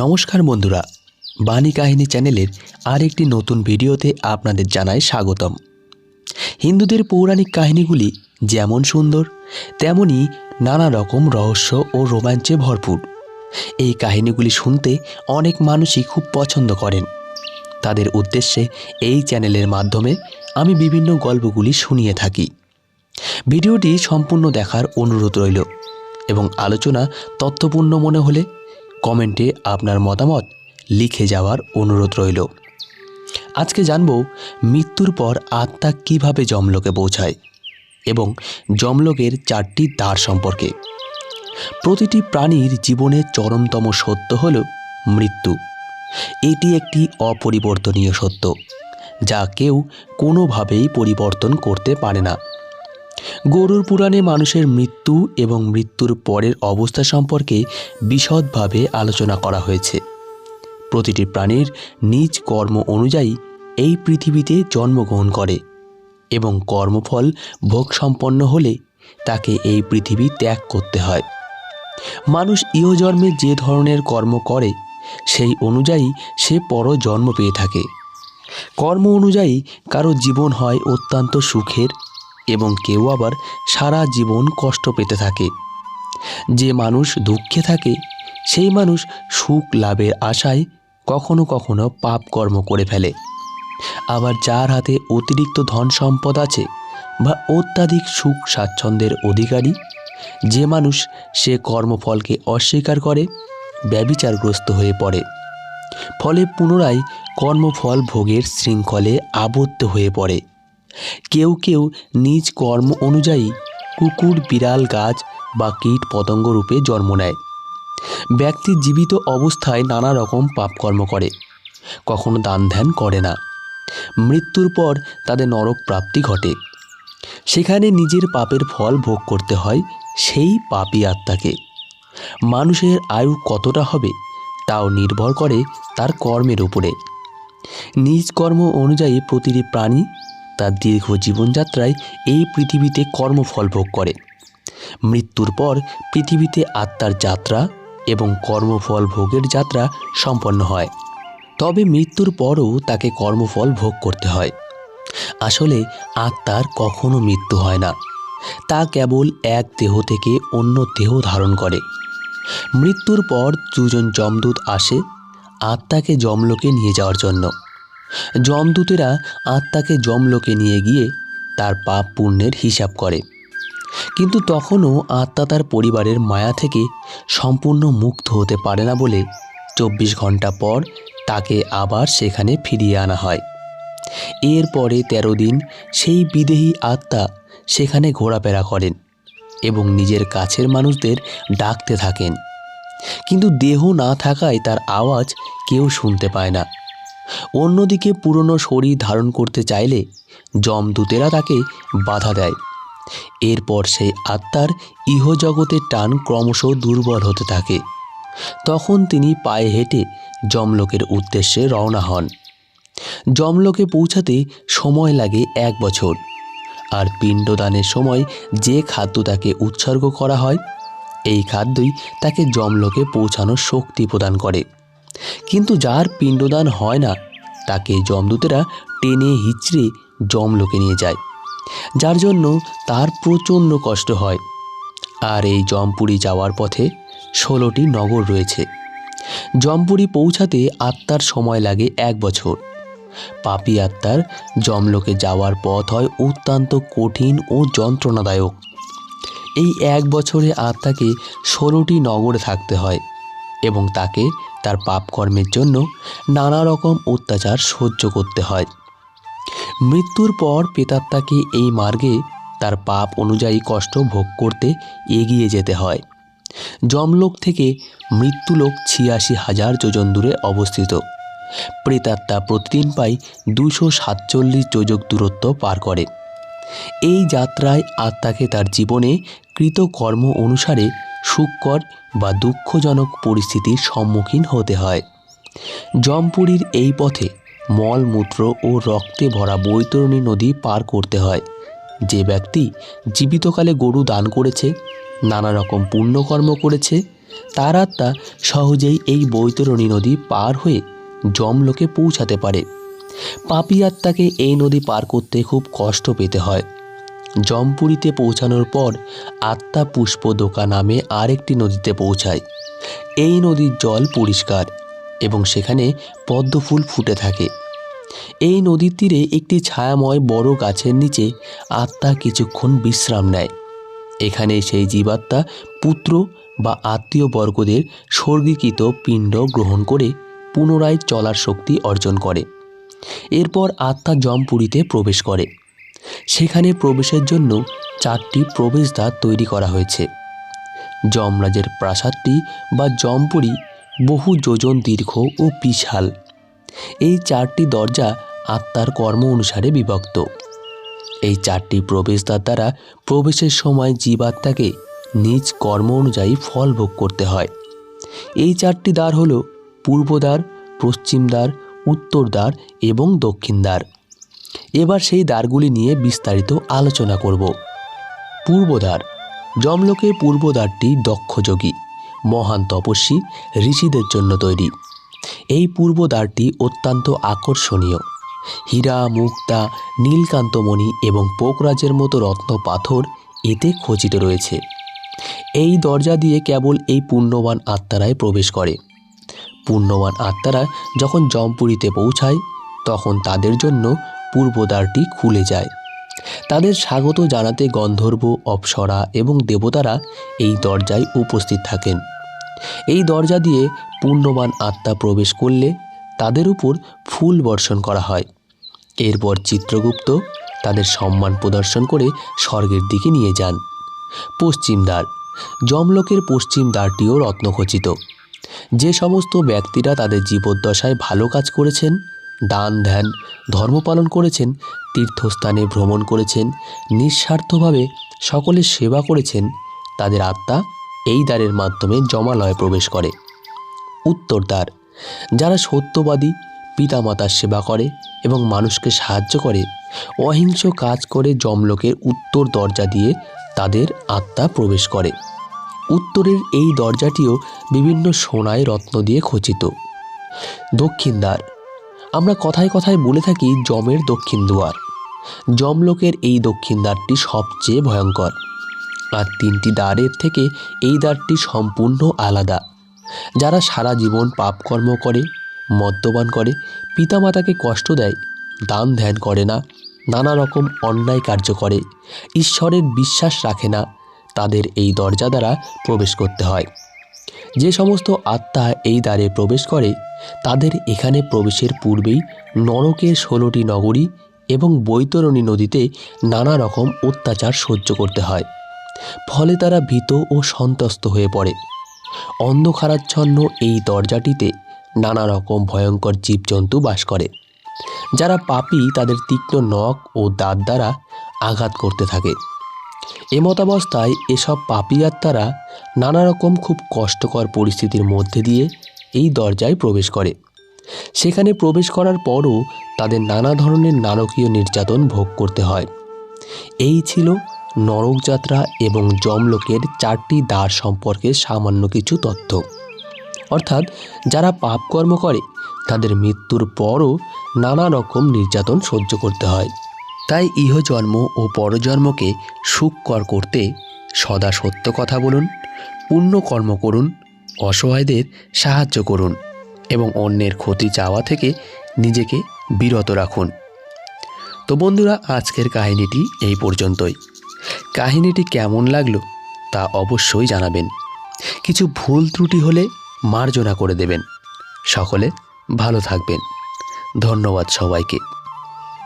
নমস্কার বন্ধুরা, বাণী কাহিনী চ্যানেলের আরেকটি নতুন ভিডিওতে আপনাদের জানাই স্বাগতম। হিন্দুদের পৌরাণিক কাহিনীগুলি যেমন সুন্দর, তেমনি নানা রকম রহস্য ও রোমাঞ্চে ভরপুর। এই কাহিনীগুলি শুনতে অনেক মানুষই খুব পছন্দ করেন। তাদের উদ্দেশ্যে এই চ্যানেলের মাধ্যমে আমি বিভিন্ন গল্পগুলি শুনিয়ে থাকি। ভিডিওটি সম্পূর্ণ দেখার অনুরোধ রইল এবং আলোচনা তথ্যপূর্ণ মনে হলে কমেন্টে আপনার মতামত লিখে যাওয়ার অনুরোধ রইল। আজকে জানব মৃত্যুর পর আত্মা কীভাবে যমলোকে পৌঁছায় এবং যমলোকের চারটি দ্বার সম্পর্কে। প্রতিটি প্রাণীর জীবনের চরমতম সত্য হল মৃত্যু। এটি একটি অপরিবর্তনীয় সত্য, যা কেউ কোনোভাবেই পরিবর্তন করতে পারে না। গরুর পুরাণে মানুষের মৃত্যু এবং মৃত্যুর পরের অবস্থা সম্পর্কে বিশদভাবে আলোচনা করা হয়েছে। প্রতিটি প্রাণীর নিজ কর্ম অনুযায়ী এই পৃথিবীতে জন্মগ্রহণ করে এবং কর্মফল ভোগ সম্পন্ন হলে তাকে এই পৃথিবী ত্যাগ করতে হয়। মানুষ ইহজন্মে যে ধরনের কর্ম করে, সেই অনুযায়ী সে পর জন্ম পেয়ে থাকে। কর্ম অনুযায়ী কারও জীবন হয় অত্যন্ত সুখের এবং কেউ আবার সারা জীবন কষ্ট পেতে থাকে। যে মানুষ দুঃখে থাকে, সেই মানুষ সুখ লাভের আশায় কখনো কখনো পাপ কর্ম করে ফেলে। আবার যার হাতে অতিরিক্ত ধন সম্পদ আছে বা অত্যাধিক সুখ স্বাচ্ছন্দ্যের অধিকারী, যে মানুষ সে কর্মফলকে অস্বীকার করে, ব্যবিচারগ্রস্ত হয়ে পড়ে। ফলে পুনরায় কর্মফল ভোগের শৃঙ্খলে আবদ্ধ হয়ে পড়ে। কেউ কেউ নিজ কর্ম অনুযায়ী কুকুর, বিড়াল, গাছ বা কীট পতঙ্গ রূপে জন্ম নেয়। ব্যক্তি জীবিত অবস্থায় নানা রকম পাপকর্ম করে, কখনো দান ধ্যান করে না। মৃত্যুর পর তাদের নরক প্রাপ্তি ঘটে। সেখানে নিজের পাপের ফল ভোগ করতে হয় সেই পাপী আত্মাকে। মানুষের আয়ু কতটা হবে তাও নির্ভর করে তার কর্মের উপরে। নিজ কর্ম অনুযায়ী প্রতিটি প্রাণী তার দীর্ঘ জীবনযাত্রায় এই পৃথিবীতে কর্মফল ভোগ করে। মৃত্যুর পর পৃথিবীতে আত্মার যাত্রা এবং কর্মফল ভোগের যাত্রা সম্পন্ন হয়। তবে মৃত্যুর পরও তাকে কর্মফল ভোগ করতে হয়। আসলে আত্মার কখনো মৃত্যু হয় না। তা কেবল এক দেহ থেকে অন্য দেহ ধারণ করে। মৃত্যুর পর দুজন যমদূত আসে আত্মাকে যমলোকে নিয়ে যাওয়ার জন্য। যমদূতেরা আত্মাকে যমলোকে নিয়ে গিয়ে তার পাপ পুণ্যের হিসাব করে। কিন্তু তখনও আত্মা তার পরিবারের মায়া থেকে সম্পূর্ণ মুক্ত হতে পারে না বলে চব্বিশ ঘণ্টা পর তাকে আবার সেখানে ফিরিয়ে আনা হয়। এরপরে তেরো দিন সেই বিদেহী আত্মা সেখানে ঘোরাফেরা করেন এবং নিজের কাছের মানুষদের ডাকতে থাকেন। কিন্তু দেহ না থাকায় তার আওয়াজ কেউ শুনতে পায় না। অন্যদিকে পুরনো শরীর ধারণ করতে চাইলে যমদূতেরা তাকে বাধা দেয়। এরপর সেই আত্মার ইহজগতের টান ক্রমশ দুর্বল হতে থাকে। তখন তিনি পায়ে হেঁটে যমলোকের উদ্দেশ্যে রওনা হন। যমলোকে পৌঁছাতে সময় লাগে এক বছর। আর পিণ্ডদানের সময় যে খাদ্য তাকে উৎসর্গ করা হয়, এই খাদ্যই তাকে যমলোকে পৌঁছানোর শক্তি প্রদান করে। কিন্তু যার পিণ্ডদান হয় না, তাকে যমদূতেরা টেনে হিচড়ে যমলোকে নিয়ে যায়। যার জন্য তার প্রচণ্ড কষ্ট হয়। আর এই জমপুরি যাওয়ার পথে ষোলোটি নগর রয়েছে। জমপুরি পৌঁছাতে আত্মার সময় লাগে এক বছর। পাপি আত্মার জমলোকে যাওয়ার পথ হয় অত্যন্ত কঠিন ও যন্ত্রণাদায়ক। এই এক বছরে আত্মাকে ষোলোটি নগরে থাকতে হয় এবং তাকে তার পাপকর্মের জন্য নানা রকম অত্যাচার সহ্য করতে হয়। মৃত্যুর পর পেতাত্মাকে এই মার্গে তার পাপ অনুযায়ী কষ্ট ভোগ করতে এগিয়ে যেতে হয়। যমলোক থেকে মৃত্যুলোক ছিয়াশি হাজার যোজন দূরে অবস্থিত। প্রেতাত্মা প্রতিদিন পাই দুশো সাতচল্লিশ যোজক দূরত্ব পার করে। এই যাত্রায় আত্মাকে তার জীবনে কৃতকর্ম অনুসারে সুখকর বা দুঃখজনক পরিস্থিতির সম্মুখীন হতে হয়। জমপুরীর এই পথে মলমূত্র ও রক্তে ভরা বৈতরণী নদী পার করতে হয়। যে ব্যক্তি জীবিতকালে গরু দান করেছে, নানা রকম পুণ্যকর্ম করেছে, তার আত্মা সহজেই এই বৈতরণী নদী পার হয়ে যমলোকে পৌঁছাতে পারে। পাপি আত্মাকে এই নদী পার করতে খুব কষ্ট পেতে হয়। জমপুরীতে পৌঁছানোর পর আত্মা পুষ্প পুষ্পদোকা নামে আরেকটি নদীতে পৌঁছায়। এই নদীর জল পরিষ্কার এবং সেখানে পদ্মফুল ফুটে থাকে। এই নদীর তীরে একটি ছায়াময় বড় গাছের নিচে আত্মা কিছুক্ষণ বিশ্রাম নেয়। এখানে সেই জীবাত্মা পুত্র বা আত্মীয় বর্গদের স্বর্গীকৃত পিণ্ড গ্রহণ করে পুনরায় চলার শক্তি অর্জন করে। এরপর আত্মা জমপুরীতে প্রবেশ করে। সেখানে প্রবেশের জন্য চারটি প্রবেশদ্বার তৈরি করা হয়েছে। যমরাজের প্রাসাদটি বা জমপুরি বহু যোজন দীর্ঘ ও বিশাল। এই চারটি দরজা আত্মার কর্ম অনুসারে বিভক্ত। এই চারটি প্রবেশদ্বার দ্বারা প্রবেশের সময় জীবাত্মাকে নিজ কর্ম অনুযায়ী ফল ভোগ করতে হয়। এই চারটি দ্বার হল পূর্বদ্বার পশ্চিম দ্বার, উত্তর দ্বার এবং দক্ষিণ দ্বার। এবার সেই দ্বারগুলি নিয়ে বিস্তারিত আলোচনা করব। পূর্বদ্বার। যমলোকের পূর্বদ্বারটি দক্ষযোগী, মহান তপস্বী ঋষিদের জন্য তৈরি। এই পূর্বদ্বারটি অত্যন্ত আকর্ষণীয়। হীরা, মুক্তা, নীলকান্তমণি এবং পোকরাজের মতো রত্ন পাথর এতে খচিত রয়েছে। এই দরজা দিয়ে কেবল এই পুণ্যবান আত্মারায় প্রবেশ করে। পুণ্যবান আত্মারা যখন জমপুরীতে পৌঁছায়, তখন তাদের জন্য পূর্বদ্বারটি খুলে যায়। তাদের স্বাগত জানাতে গন্ধর্ব, অপ্সরা এবং দেবতারা এই দরজায় উপস্থিত থাকেন। এই দরজা দিয়ে পুণ্যবান আত্মা প্রবেশ করলে তাদের উপর ফুল বর্ষণ করা হয়। এরপর চিত্রগুপ্ত তাদের সম্মান প্রদর্শন করে স্বর্গের দিকে নিয়ে যান। পশ্চিম দ্বার, যমলোকের পশ্চিম দ্বারটিও রত্নখচিত। যে সমস্ত ব্যক্তিরা তাদের জীবদ্দশায় ভালো কাজ করেছেন দান, ধ্যান, ধর্ম পালন করেছেন, তীর্থস্থানে ভ্রমণ করেছেন, নিঃস্বার্থভাবে সকলের সেবা করেছেন, তাদের আত্মা এই দ্বারের মাধ্যমে জমালয়ে প্রবেশ করে। উত্তর দ্বার, যারা সত্যবাদী, পিতামাতার সেবা করে এবং মানুষকে সাহায্য করে, অহিংস কাজ করে যমলোকের উত্তর দরজা দিয়ে তাদের আত্মা প্রবেশ করে। উত্তরের এই দরজাটিও বিভিন্ন সোনায় রত্ন দিয়ে খচিত। দক্ষিণ দ্বার আমরা কথায় কথায় বলে থাকি যমের দক্ষিণ দুয়ার। যমলোকের এই দক্ষিণ দ্বারটি সবচেয়ে ভয়ঙ্কর। আর তিনটি দ্বারের থেকে এই দ্বারটি সম্পূর্ণ আলাদা। যারা সারা জীবন পাপকর্ম করে, মদ্যপান করে, পিতামাতাকে কষ্ট দেয়, দান ধ্যান করে না, নানা রকম অন্যায় কার্য করে, ঈশ্বরের বিশ্বাস রাখে না, তাদের এই দরজা দ্বারা প্রবেশ করতে হয়। যে সমস্ত আত্মা এই দ্বারে প্রবেশ করে তাদের এখানে প্রবেশের পূর্বেই নরকের ষোলোটি নগরী এবং বৈতরণী নদীতে নানা রকম অত্যাচার সহ্য করতে হয়। ফলে তারা ভীত ও সন্ত্রস্ত হয়ে পড়ে। অন্ধকারাচ্ছন্ন এই দরজাটিতে নানা রকম ভয়ঙ্কর জীবজন্তু বাস করে, যারা পাপী তাদের তীক্ষ্ণ নখ ও দাঁত দ্বারা আঘাত করতে থাকে। এমতাবস্থায় এসব পাপী আত্মারা নানা রকম খুব কষ্টকর পরিস্থিতির মধ্যে দিয়ে এই দরজায় প্রবেশ করে। সেখানে প্রবেশ করার পরও তাদের নানা ধরনের নারকীয় নির্যাতন ভোগ করতে হয়। এই ছিল নরকযাত্রা এবং যমলোকের চারটি দ্বার সম্পর্কে সামান্য কিছু তথ্য। অর্থাৎ যারা পাপকর্ম করে, তাদের মৃত্যুর পরও নানা রকম নির্যাতন সহ্য করতে হয়। তাই ইহজন্ম ও পরজন্মকে সুখকর করতে সদা সত্য কথা বলুন পুণ্য কর্ম করুন অসহায়দের সাহায্য করুন এবং অন্যের ক্ষতি চাওয়া থেকে নিজেকে বিরত রাখুন। তো বন্ধুরা, আজকের কাহিনীটি এই পর্যন্তই। কাহিনীটি কেমন লাগল তা অবশ্যই জানাবেন। কিছু ভুল ত্রুটি হলে মার্জনা করে দেবেন। সকলে ভালো থাকবেন। ধন্যবাদ সবাইকে।